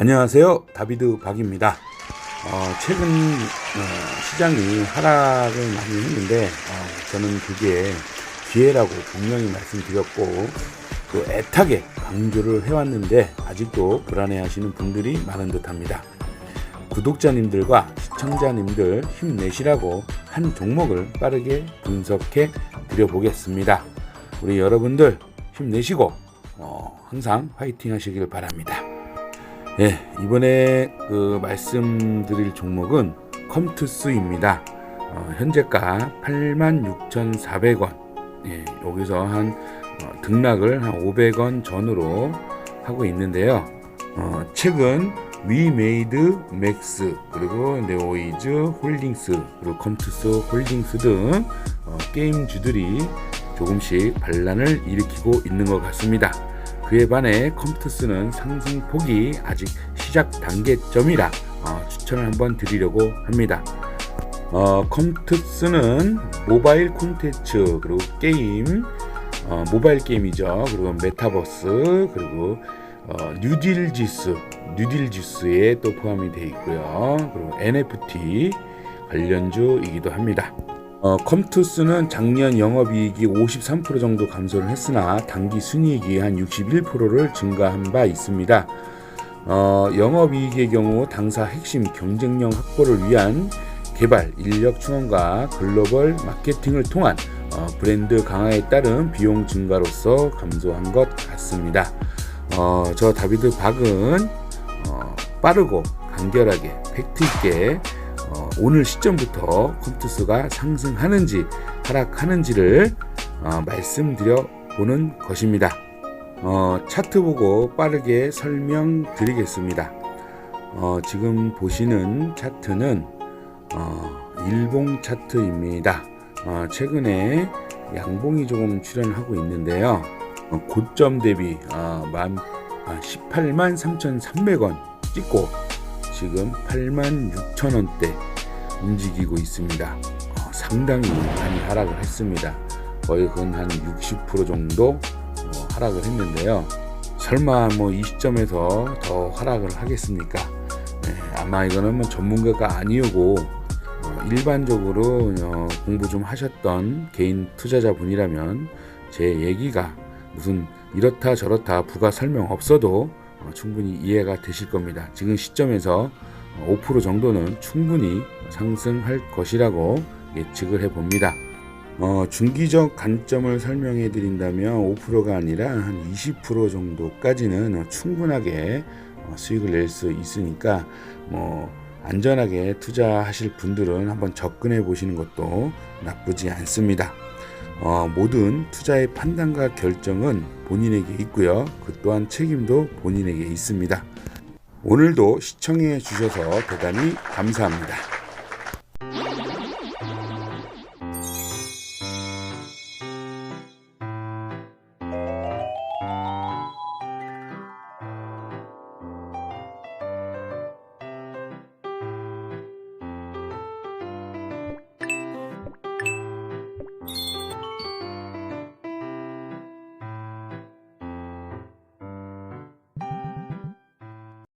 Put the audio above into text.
안녕하세요. 다비드 박입니다. 어, 최근 어, 시장이 하락을 많이 했는데 어, 저는 그게 기회라고 분명히 말씀드렸고 또 애타게 강조를 해왔는데 아직도 불안해하시는 분들이 많은 듯합니다. 구독자님들과 시청자님들 힘내시라고 한 종목을 빠르게 분석해 드려보겠습니다. 우리 여러분들 힘내시고 어, 항상 화이팅 하시길 바랍니다. 네, 이번에 그 말씀드릴 종목은 컴투스입니다. 어, 현재가 86,400원. 예, 여기서 한 어, 등락을 한 500원 전후로 하고 있는데요. 어, 최근 위메이드 맥스 그리고 네오이즈 홀딩스 그리고 컴투스 홀딩스 등 어, 게임주들이 조금씩 반란을 일으키고 있는 것 같습니다. 그에 반해 컴투스는 상승폭이 아직 시작 단계점이라 어, 추천을 한번 드리려고 합니다. 어, 컴투스는 모바일 콘텐츠 그리고 게임 어, 모바일 게임이죠. 그리고 메타버스 그리고 어, 뉴딜지스 뉴딜지스에 또 포함이 되어 있고요. 그리고 NFT 관련주이기도 합니다. 어, 컴투스는 작년 영업이익이 53% 정도 감소를 했으나 단기 순이익이 한 61%를 증가한 바 있습니다. 어, 영업이익의 경우 당사 핵심 경쟁력 확보를 위한 개발, 인력 충원과 글로벌 마케팅을 통한 어, 브랜드 강화에 따른 비용 증가로서 감소한 것 같습니다. 어, 저 다비드 박은 어, 빠르고 간결하게 팩트 있게 어, 오늘 시점부터 컴투스가 상승하는지 하락하는지를 어, 말씀드려 보는 것입니다. 어, 차트 보고 빠르게 설명드리겠습니다. 어, 지금 보시는 차트는 어, 일봉 차트입니다. 어, 최근에 양봉이 조금 출현하고 있는데요. 어, 고점 대비 어, 만, 아, 18만 3,300원 찍고 지금 8만 6천 원대 움직이고 있습니다. 어, 상당히 많이 하락을 했습니다. 거의 근 한 60% 정도 어, 하락을 했는데요. 설마 뭐 이 시점에서 더 하락을 하겠습니까? 네, 아마 이거는 뭐 전문가가 아니오고 어, 일반적으로 어, 공부 좀 하셨던 개인 투자자분이라면 제 얘기가 무슨 이렇다 저렇다 부가 설명 없어도 어, 충분히 이해가 되실 겁니다. 지금 시점에서 5% 정도는 충분히 상승할 것이라고 예측을 해봅니다. 어, 중기적 관점을 설명해 드린다면 5%가 아니라 한 20% 정도까지는 어, 충분하게 어, 수익을 낼 수 있으니까 뭐 안전하게 투자하실 분들은 한번 접근해 보시는 것도 나쁘지 않습니다. 어, 모든 투자의 판단과 결정은 본인에게 있고요. 그 또한 책임도 본인에게 있습니다. 오늘도 시청해 주셔서 대단히 감사합니다.